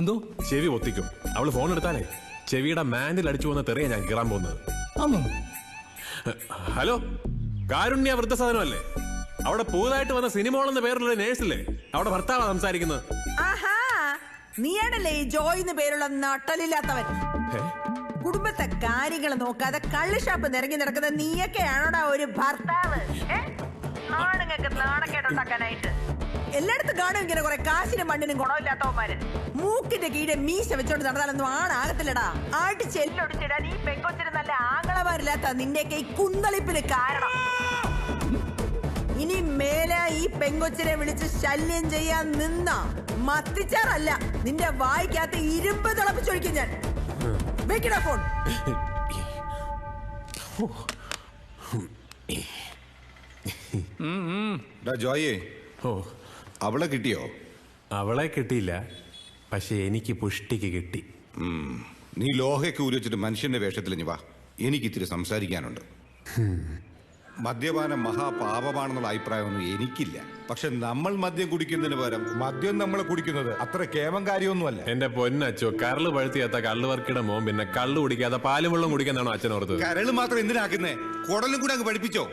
എന്തോ? ചെവി ഒത്തിക്കും അവൾ ഫോൺ എടുത്താലേ. ചെവിയുടെ മാൻഡിൽ അടിച്ചു പോകുന്ന തെറിയാ ഞാൻ കീറാൻ പോകുന്നത്. ഹലോ? കാരുണ്യ വൃദ്ധസാധനമല്ലേ? അവിടെ പുതുതായിട്ട് വന്ന സിനിമോൾ എന്ന പേരുള്ള നേഴ്സില്ലേ അവിടെ ഭർത്താവാ സംസാരിക്കുന്നത്. ആഹാ നീയാണല്ലേ ഈ ജോയ് എന്ന് പേരുള്ള നട്ടലില്ലാത്തവൻ? കുടുംബത്തെ കാര്യങ്ങൾ നോക്കാതെ കള്ള് ഷാപ്പ് നിറങ്ങി നടക്കുന്ന നീയൊക്കെയാണോടാ ഒരു ഭർത്താവ്? ഏ? ആണുങ്ങൾക്ക് നാണക്കേട്ടുണ്ടാക്കാനായിട്ട് എല്ലായിടത്തും കാണും ഇങ്ങനെ കുറെ കാശിനും മണ്ണിനും ഗുണമില്ലാത്തവന്മാര്. മൂക്കിന്റെ കീഴെ മീശ വെച്ചോണ്ട് നടന്നാലൊന്നും ആണാകത്തില്ലടാ ആട്ടി ചെല്ലൊടിച്ചിടാൻ ഈ പെങ്കൊച്ചിന് നല്ല ആങ്ങളമാരില്ലാത്ത നിന്റെയൊക്കെ ഈ കുന്തളിപ്പിന് കാരണം. ഇനി മേലെ ഈ പെങ്കൊച്ചിനെ വിളിച്ച് ശല്യം ചെയ്യാൻ നിന്ന മത്തിച്ചാറല്ല നിന്റെ വായിക്കകത്ത് ഇരുമ്പ് തിളപ്പിച്ചൊഴിക്കും ഞാൻ. വെക്കണ ഫോൺ. ജോയേ. ഓ. അവളെ കിട്ടിയോ? അവളെ കിട്ടിയില്ല. പക്ഷെ എനിക്ക് പുഷ്ടിക്ക് കിട്ടി. നീ ലോഹയ്ക്ക് ഉരുവച്ചിട്ട് മനുഷ്യന്റെ വേഷത്തിൽ ഇനി വാ. എനിക്ക് ഇത്തിരി സംസാരിക്കാനുണ്ട്. മദ്യപാനം മഹാപാപമാണെന്നുള്ള അഭിപ്രായമൊന്നും എനിക്കില്ല. പക്ഷെ നമ്മൾ മദ്യം കുടിക്കുന്നതിന് പകരം മദ്യം നമ്മൾ കുടിക്കുന്നത് അത്ര കേവം കാര്യമൊന്നുമല്ല. എന്റെ പൊന്നച്ചു കരൾ പഴുത്തിയാത്ത കള്ള് വർക്കിയുടെ മോൻ പിന്നെ കള്ള് കുടിക്കാതെ പാലും വെള്ളം കുടിക്കാന്നാണോ അച്ഛൻ ഓർത്തത് കരൾ മാത്രം എന്തിനാക്കുന്നേ കുടലും കൂടെ അങ്ങ് പഠിപ്പിച്ചോ?